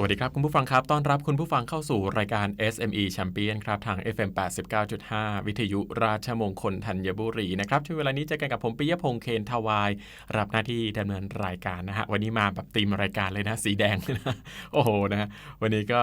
สวัสดีครับ คุณผู้ฟังครับ ต้อนรับคุณผู้ฟังเข้าสู่รายการ SME Champion ครับทาง FM 89.5 วิทยุราชมงคลธัญบุรีนะครับที่เวลานี้เจอกันกับผมปิยพงษ์เคนทวาย รับหน้าที่ดำเนินรายการนะฮะ วันนี้มาแบบตีมรายการเลยนะ สีแดงนะโอ้โหนะฮะวันนี้ก็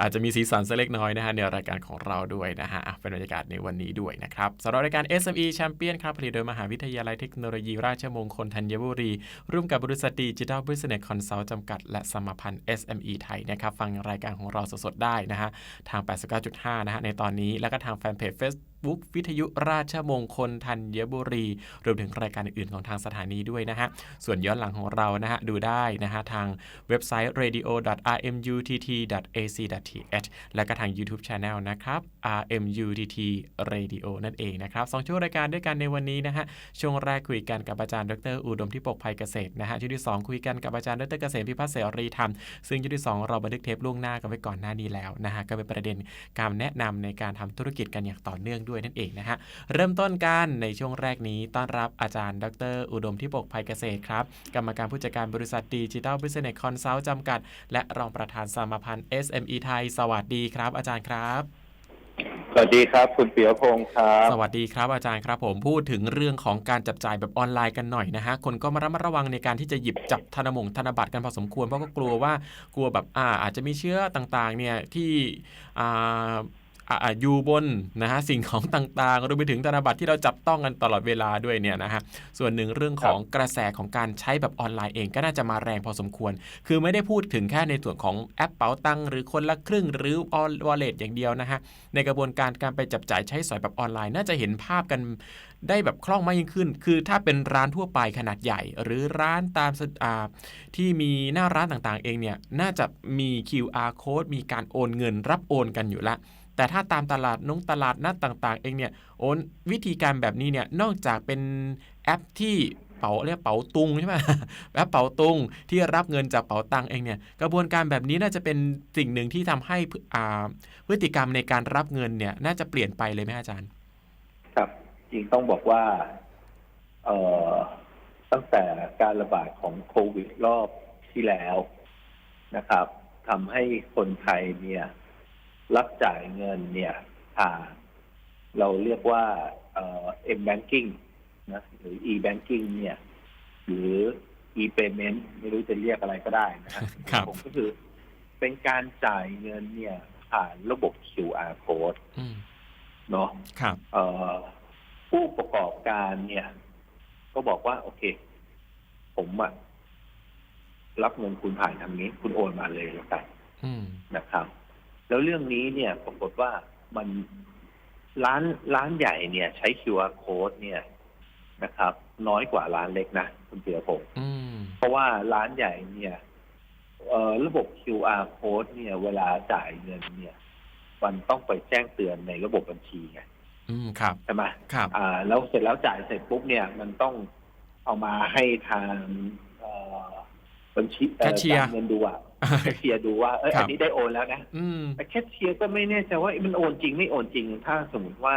อาจจะมีสีสันสักเล็กน้อยนะฮะในรายการของเราด้วยนะฮะเป็นบรรยากาศในวันนี้ด้วยนะครับสำหรับรายการ SME Champion ครับผลิตโดยมหาวิทยาลัยเทคโนโลยีราชมงคลธัญบุรี ร่วมกับบริษัทดิจิทัลบริสเนสคอนซัลท์จำกัด และสมาพันธ์ SME ไทยนะครับฟังรายการของเราสดๆได้นะฮะทาง 89.5 นะฮะในตอนนี้แล้วก็ทางแฟนเพจ Facebook บุกวิทยุราชมงคลธัญบุรี รวมถึงรายการอื่นๆของทางสถานีด้วยนะฮะ ส่วนย้อนหลังของเรานะฮะ ดูได้นะฮะ ทางเว็บไซต์ radio.rmutt.ac.th และก็ทาง YouTube Channel นะครับ rmutt radio นั่นเองนะครับสองช่วงรายการด้วยกันในวันนี้นะฮะ ช่วงแรกคุยกันกับอาจารย์ดรอุดมที่ปกภัยเกษตรนะฮะ ช่วงที่ 2 คุยกันกับอาจารย์ดรเกษมพิพัฒน์เสรีธรรม ซึ่งช่วงที่ 2 เราบันทึกเทปล่วงหน้ากันไว้ก่อนหน้านี้แล้วนะฮะ ก็เป็นประเด็นการแนะนำในการทำธุรกิจกันอย่างต่อเนื่องด้วยนั่นเองนะฮะเริ่มต้นกันในช่วงแรกนี้ต้อนรับอาจารย์ ดร อุดมที่ปกภัยเกษตรครับ กรรมการผู้จัดการบริษัทดิจิทัลบิสเนสคอนซัลท์จำกัด และรองประธานสมาพันธ์ SME ไทย สวัสดีครับ อาจารย์ครับสวัสดีครับ คุณเปียพงศ์ครับสวัสดีครับอาจารย์ครับผมพูดถึงเรื่องของการจับจ่ายแบบออนไลน์กันหน่อยนะฮะคนก็มาระมัดระวังในการที่จะหยิบจับธนมงธนบัตรกันพอสมควรเพราะก็กลัวว่ากลัวแบบอ่าอาจจะมีเชื้อต่างๆเนี่ยที่อ่า อ่าอ่าอยู่บนนะฮะสิ่งของต่างๆรวมไปถึงธนบัตรที่เราจับต้องกันตลอดเวลาด้วยเนี่ยนะฮะส่วนหนึ่งเรื่องของกระแสของการใช้แบบออนไลน์เองก็น่าจะมาแรงพอสมควร คือไม่ได้พูดถึงแค่ในส่วนของแอปเป๋าตังค์หรือคนละครึ่งหรือออนวอลเล็ตอย่างเดียวนะฮะในกระบวนการการไปจับจ่ายใช้สอยแบบออนไลน์น่าจะเห็นภาพกันได้แบบคล่องมากยิ่งขึ้น คือถ้าเป็นร้านทั่วไปขนาดใหญ่ หรือร้านตามสอ่าที่มีหน้าร้านต่างๆ เองเนี่ยน่าจะมี QR code มีการโอนเงินรับโอนกันอยู่ละ แต่ถ้าตามตลาดนงตลาดนัดต่าง ๆ เองเนี่ยโอนวิธีการแบบนี้เนี่ยนอกจากเป็นแอปที่เป๋าเรียกเป๋าตุงใช่ไหมแอปเป๋าตุงที่รับเงินจากเป๋าตังเองเนี่ยกระบวนการแบบนี้น่าจะเป็นสิ่งหนึ่งที่ทำให้พฤอ่าพฤติกรรมในการรับเงินเนี่ย น่าจะเปลี่ยนไปเลยไหมอาจารย์ ครับจริงต้องบอกว่าเอ่อตั้งแต่การระบาดของโควิดรอบที่แล้วนะครับทำให้คนไทยเนี่ย รับจ่ายเงินเนี่ยผ่านเราเรียกว่าเอ่อ m banking นะหรือ e banking เนี่ย หรือ e payment ไม่รู้จะเรียกอะไรก็ได้นะครับครับผมก็คือเป็นการจ่ายเงินเนี่ย ผ่านระบบ QR code อืมเนาะครับเอ่อผู้ประกอบการเนี่ย ก็บอกว่า โอเค ผมอะรับเงินคุณผ่านทางนี้ คุณโอนมาเลยแล้วกันอืมนะครับ แล้วเรื่องนี้เนี่ยปรากฏว่ามันร้านร้านใหญ่เนี่ย ใช้ QR code เนี่ยนะครับ น้อยกว่าร้านเล็กนะคุณเปียพงศ์อืมเพราะว่าร้านใหญ่เนี่ยเอ่อระบบ QR code เนี่ย เวลาจ่ายเงินเนี่ย มันต้องไปแจ้งเตือนในระบบบัญชีไงอืมครับใช่ไหมครับอ่าแล้วเสร็จแล้วจ่ายเสร็จปุ๊บเนี่ย มันต้องเอามาให้ทางเอ่อบัญชีอ่อแคชเชียร์การเงินดูอะ แคชเชียร์ดูว่าเออครัอับนนี้ได้โอนแล้วนะอืมแต่แคชเชียร์ก็ไม่แน่ใจว่าเอ๊ะมันโอนจริงไม่โอนจริง ถ้าสมมติว่า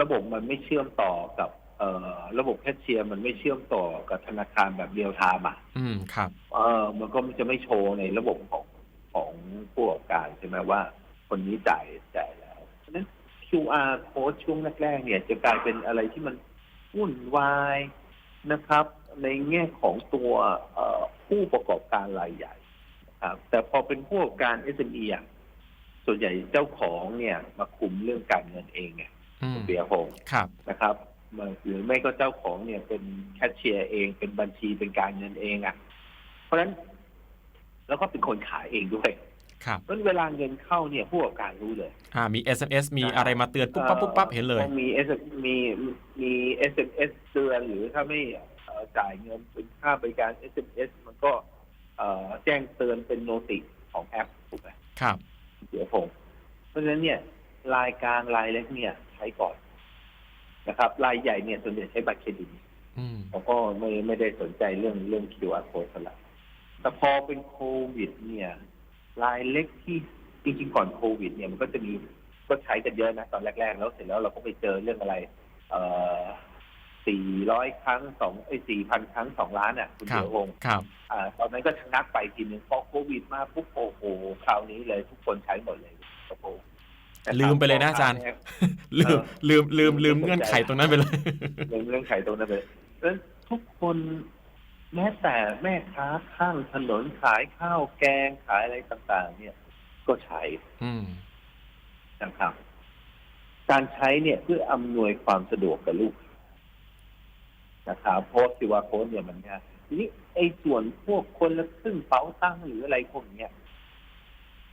ระบบมันไม่เชื่อมต่อกับเอ่อระบบแคชเชียร์มันไม่เชื่อมต่อกับธนาคารแบบเรียลไทม์อะ อืมครับ เออมันก็จะไม่โชว์ในระบบของของผู้ประกอบการใช่ไหมว่า คนนี้จ่ายจ่ายแล้วฉะนั้น QR code ช่วงแรกๆเนี่ย จะกลายเป็นอะไรที่มันวุ่นวายนะครับ ในแง่ของตัวเอ่อผู้ประกอบการรายใหญ่นะ ครับแต่พอเป็นผู้ประกอบการ SME อะส่วนใหญ่เจ้าของเนี่ยมาคุมเรื่องการเงินเองไงอืมคุณเบียร์พงศ์ครับนะครับมาหรือไม่ก็เจ้าของเนี่ยเป็นแคชเชียร์เองเป็นบัญชีเป็นการเงินเองอะ่ะ เพราะฉะนั้น แล้วก็เป็นคนขายเองด้วย ครับเพราะฉะนั้นเวลาเงินเข้าเนี่ยผู้ประกอบการรู้เลย อ่า มี SMS มีอะไรมาเตือนปุ๊บปั๊บปุ๊บปั๊บเห็นเลยต้องมีเอสมีมีเอสเอสเตือนหรือถ้าไม่เอ่อจ่ายเงินเป็นค่าบริการ SMS มันก็เอ่อ แจ้งเตือนเป็นโนติของแอปถูกไหมครับเสียพงศ์เพราะฉะนั้นเนี่ยรายกลางรายเล็กเนี่ย ใช้ก่อนนะครับ รายใหญ่เนี่ยส่วนใหญ่ใช้บัตรเครดิตอืมเขาก็ไม่ไม่ได้สนใจเรื่องเรื่อง QR code เท่าไหร่แต่พอเป็นโควิด เนี่ยรายเล็กที่จริงๆก่อนโควิด เนี่ยมันก็จะมีก็ใช้กันเยอะนะตอนแรก ๆ แล้วเสร็จแล้วเราก็ไปเจอเรื่องอะไร เอ่อ สี่ร้อยครั้งสองไอ้สี่พันครั้งสองล้านอะคุณครับเดียวงศ์ครับอ่าตอนนั้นก็ชะงักไปทีนึงพอโควิดมาปุ๊บโอ้โหคราวนี้เลยทุกคนใช้หมดเลยโอ้โหนะครับลืมไปเลยนะอาจารย์ ลืมลืมลืมลืมเงื่อนไขตรงนั้นไปเลยเรื่องเรื่องไข่ตรงนั้นเลยเพราะฉะนั้นทุกคนแม้แต่แม่ค้าข้างถนนขายข้าวแกงขายอะไรต่าง ๆ เนี่ย ก็ใช้อืมนะครับ การใช้เนี่ยเพื่ออำนวยความสะดวกกับลูกค้า นะครับเพราะคิวอาร์โค้ดเนี่ยมันง่ายทีนี้ไอ้ส่วนพวกคนละครึ่งเป๋าตั้งหรืออะไรพวกเนี้ย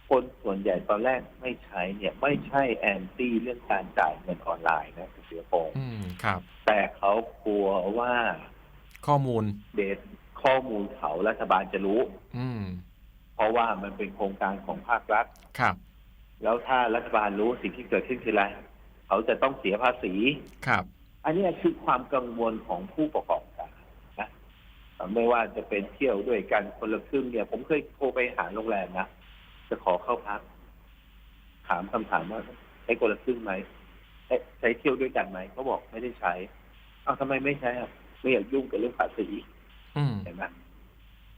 คนส่วนใหญ่ตอนแรกไม่ใช้เนี่ย ไม่ใช่แอนตี้เรื่องการจ่ายเงินออนไลน์นะคุณเสียพงษ์อืมครับ แต่เขากลัวว่าข้อมูลเดทข้อมูลเขารัฐบาลจะรู้ อืม เพราะว่ามันเป็นโครงการของภาครัฐครับ แล้วถ้ารัฐบาลรู้สิ่งที่เกิดขึ้นคืออะไร เขาจะต้องเสียภาษีครับ อันนี้คือความกังวลของผู้ประกอบการนะไม่ว่าจะเป็นเที่ยวด้วยกันคนละครึ่งเนี่ย ผมเคยโทรไปหาโรงแรมนะจะขอเข้าพัก ถามคำถามว่าใช้คนละครึ่งไหมใช้ใช้เที่ยวด้วยกันไหมเขาบอกไม่ได้ใช้เอาทำไมไม่ใช้อะไม่อยากยุ่งกับเรื่องภาษีอืมเห็นไหม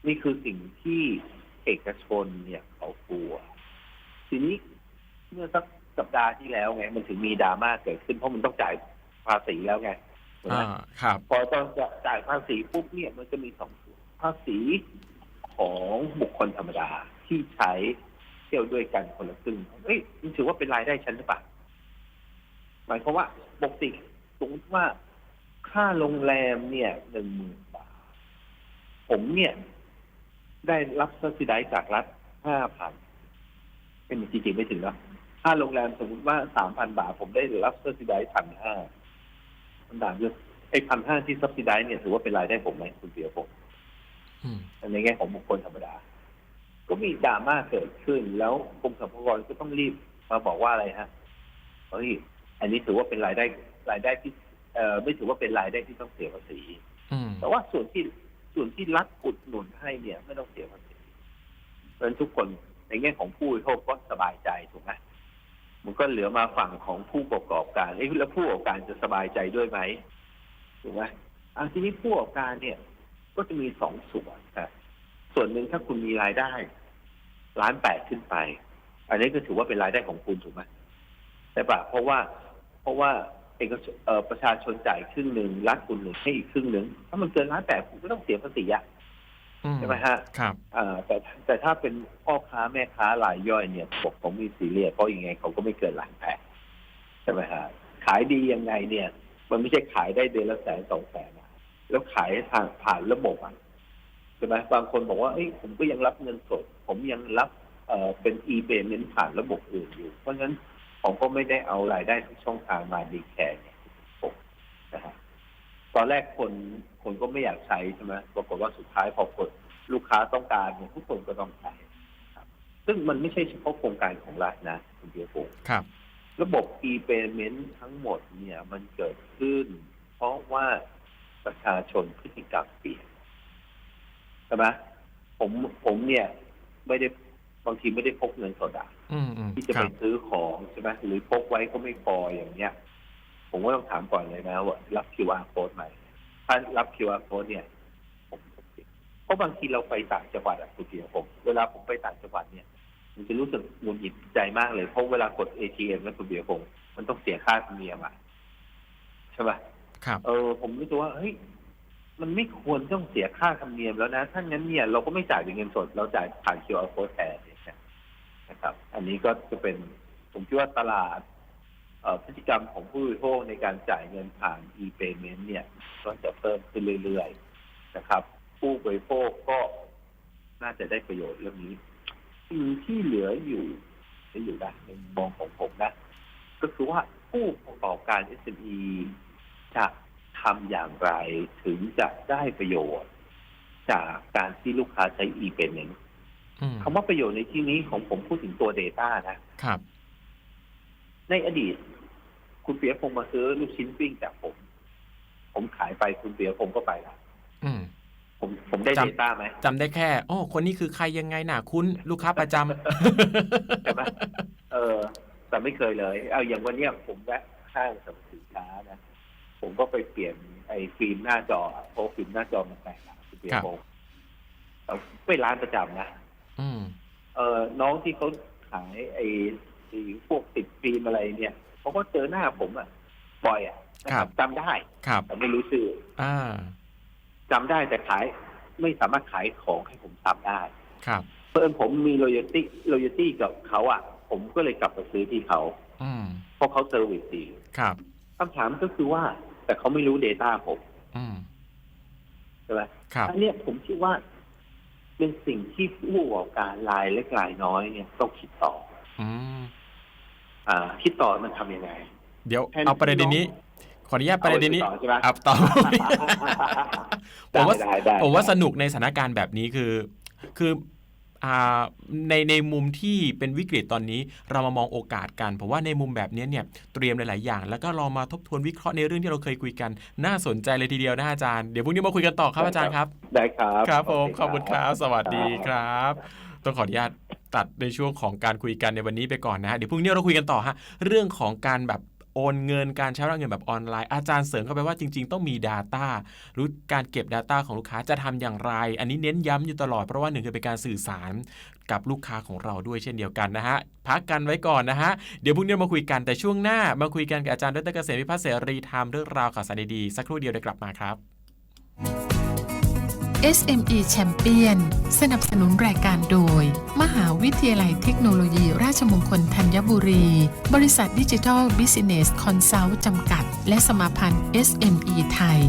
นี่คือสิ่งที่เอกชนเนี่ยเขากลัว ทีนี้เมื่อสักสัปดาห์ที่แล้วไงมันถึงมีดราม่าเกิดขึ้นเพราะมันต้องจ่าย ภาษีแล้วไงถูกไหมอ่าครับ พอต้องจ่ายภาษีปุ๊บเนี่ยมันจะมีสองส่วนภาษีของบุคคลธรรมดาที่ใช้เที่ยวด้วยกันคนละครึ่งเอ้ยมันถือว่าเป็นรายได้ฉันหรือเปล่าหมายความว่าปกติสมมติว่า ค่าโรงแรมเนี่ยหนึ่งหมื่นบาท ผมเนี่ย ได้รับส u b ิ d จากรัฐห้าพันเป็นจริงๆไม่ถึงนะค่าโรงแรมสมมติว่าสามพันบาท ผมได้รับส u b ิ d พันห้า คำถามคือไอ้พันห้าที่ซับซิได้เนี่ยถือว่าเป็นรายได้ผมไหมคุณเปียผมอืมในแง่ของบุคคลธรรมดา ก็มีดราม่าเกิดขึ้น แล้วกรมสรรพากรก็ต้องรีบมาบอกว่าอะไรฮะเฮ้ยอันนี้ถือว่าเป็นรายได้รายได้ที่เอ่อไม่ถือว่าเป็นรายได้ที่ต้องเสียภาษีอืมแต่ว่าส่วนที่ส่วนที่รัฐอุดหนุนให้เนี่ย ไม่ต้องเสียภาษีเพราะฉะนั้นทุกคนในแง่ของผู้บริโภคก็สบายใจถูกไหม มันก็เหลือมาฝั่งของผู้ประกอบการเอ้ยแล้วผู้ประกอบการจะสบายใจด้วยไหมถูกไหมอันทีนี้ผู้ประกอบการเนี่ย ก็จะมีสองส่วนครับส่วนหนึ่งถ้าคุณมีรายได้ล้านแปดขึ้นไป อันนี้ก็ถือว่าเป็นรายได้ของคุณถูกไหมใช่ปะเพราะว่าเพราะว่าเอกเอ่อประชาชนจ่ายครึ่งหนึ่งรัฐคุณหนึ่งให้อีกครึ่งหนึ่งถ้ามันเกินล้านแปดคุณก็ต้องเสียภาษีอะอื ใช่ไหมฮะครับอ่าแต่แต่ถ้าเป็นพ่อค้าแม่ค้ารายย่อยเนี่ยผมผมมีสีเรียสเพราะยังไงเขาก็ไม่เกินล้านแปดใช่ไหมฮะขายดียังไงเนี่ย มันไม่ใช่ขายได้เดือนละแสนสองแสนนะแล้วขายทางผ่านระบบอะใช่ไหมบางคนบอกว่าเอ้ยผมก็ยังรับเงินสด ผมยังรับเอ่อเป็น e เ a y m e n t ผ่านระบบอื่นอยู่ เพราะฉะนั้นผมก็ไม่ได้เอารายได้ทุกช่องทางมาดีแคร์เนี่ยผมนะฮะตอนแรกคน คนก็ไม่อยากใช้ใช่ไหมปรากฏว่าสุดท้ายพอคนลูกค้าต้องการเนี่ยทุกคนก็ต้องใช้ครับซึ่งมันไม่ใช่เฉพาะโครงการของรัฐนะคุณเบียร์ผมครับ ระบบ e-payment ทั้งหมดเนี่ยมันเกิดขึ้น เพราะว่าประชาชนพฤติกรรมเปลี่ยนใช่ไหมผมผมเนี่ยไม่ได้บางทีไม่ได้พกเงินสดอะอืมอืมที่จะคไปรับซื้อของใช่ไหมหรือพกไว้ก็ไม่พออย่างเงี้ย ผมก็ต้องถามก่อนเลยนะว่ารับ QR code ไหม ถ้ารับ QR code เนี่ยผมเพราะบางทีเราไปต่างจังหวัดอะคุณเดียวผม เวลาผมไปต่างจังหวัดเนี่ยมันจะรู้สึกหงุดหงิดใจมากเลยเพราะเวลากด ATM แล้วคุณเบียร์ผมมันต้องเสียค่าธรรมเนียมอะใช่ไหมครับเออ ผมรู้สึกว่าเฮ้ยมันไม่ควรต้องเสียค่าธรรมเนียมแล้วนะถ้างั้นเนี่ยเราก็ไม่จ่ายเป็นเงินสดเราจ่ายผ่าน QR code แทนเนี่ยนะครับ อันนี้ก็จะเป็นผมคิดว่าตลาดเอ่อ พฤติกรรมของผู้บริโภคในการจ่ายเงินผ่าน e-payment เนี่ยก็จะเพิ่มขึ้นเรื่อยๆนะครับ ผู้บริโภคก็น่าจะได้ประโยชน์เรื่องนี้สิ่งที่เหลืออยู่จะอยู่นะในมุมมองของผมนะ ก็คือว่าผู้ประกอบการ SME จะทำอย่างไรถึงจะได้ประโยชน์ จากการที่ลูกค้าใช้ e-payment อืมคำว่าประโยชน์ในที่นี้ของผมพูดถึงตัว Data นะครับ ในอดีต คุณเปียพงษ์มาซื้อลูกชิ้นปิ้งจากผม ผมขายไปคุณเปียพงษ์ก็ไปละอืม ผมผมได้จำ Data ไหมจำได้แค่โอ้คนนี้คือใครยังไงน่ะ คุณลูกค้าประจำ ใช่ไหมเออ แต่ไม่เคยเลย เอาอย่างวันเนี้ยผมแวะห้างสรรพสินค้านะผมก็ไปเปลี่ยนไอ้ฟิล์มหน้าจอเพราะฟิล์มหน้าจอมันแตกอะคุณเปียครับ พงษ์แต่ไปร้านประจำนะ อืม เออน้องที่เขาขายไอ้ไอ้พวกติดฟิล์มอะไรเนี่ย เขาก็เจอหน้าผมอะบ่อยอะนะครับจำได้ครับ แต่ไม่รู้ชื่ออ่า จำได้แต่ขายไม่สามารถขายของให้ผมทำได้ ครับ เพิ่มผมมี loyalty loyalty กับเขาอะผมก็เลยกลับไปซื้อที่เขาอืม เพราะเขาเซอร์วิสดีครับ คำถามก็คือว่า แต่เขาไม่รู้ Data ผมอืม ใช่ไหมครับ อันเนี้ยผมคิดว่า เป็นสิ่งที่ผู้ประกอบการรายเล็กรายน้อยเนี่ยต้องคิดต่อ อืม อ่าคิดต่อมันทำยังไง เดี๋ยวแทนเอาประเด็นนี้ ขออนุญาตประเด็นนี้อาไว้ต่อใช่ไหมอับต่อผมว่าได้ได้ได้ผมว่าสนุกในสถานการณ์แบบนี้คือ คืออ่าในในมุมที่เป็นวิกฤตตอนนี้เรามามองโอกาสกันผมว่าในมุมแบบนี้เนี่ยเตรียมหลาย ๆ อย่าง แล้วก็ลองมาทบทวนวิเคราะห์ในเรื่องที่เราเคยคุยกัน น่าสนใจเลยทีเดียวนะอาจารย์ เดี๋ยวพรุ่งนี้มาคุยกันต่อครับอาจารย์ครับ ได้ครับ ครับผมโเขอบคุณครับ สวัสดีครับ ต้องขออนุญาต ตัดในช่วงของการคุยกันในวันนี้ไปก่อนนะฮะเดี๋ยวพรุ่งนี้เราคุยกันต่อฮะเรื่องของการแบบโอนเงินการใช้เงินแบบออนไลน์อาจารย์เสริมเข้าไปว่าจริง ๆ ต้องมี Data รือการเก็บ Data ของลูกค้าจะทำอย่างไร อันนี้เน้นย้ำอยู่ตลอดเพราะว่าหนึ่งคือเป็นการสื่อสารกับลูกค้าของเราด้วยเช่นเดียวกันนะฮะ พักกันไว้ก่อนนะฮะ เดี๋ยวพรุ่งนี้มาคุยกันแต่ช่วงหน้ามาคุยกันกับอาจารย์ดรเกษมวิพัฒน์เสรีธรรมเรื่องราวข่าวสารดีๆสักครู่เดียวเดี๋ยวกลับมาครับ SME Champion สนับสนุนรายการโดย มหาวิทยาลัยเทคโนโลยีราชมงคลธัญบุรี บริษัทดิจิทัลบิสเนสคอนซัลท์จำกัด และสมาพันธ์ SME ไทย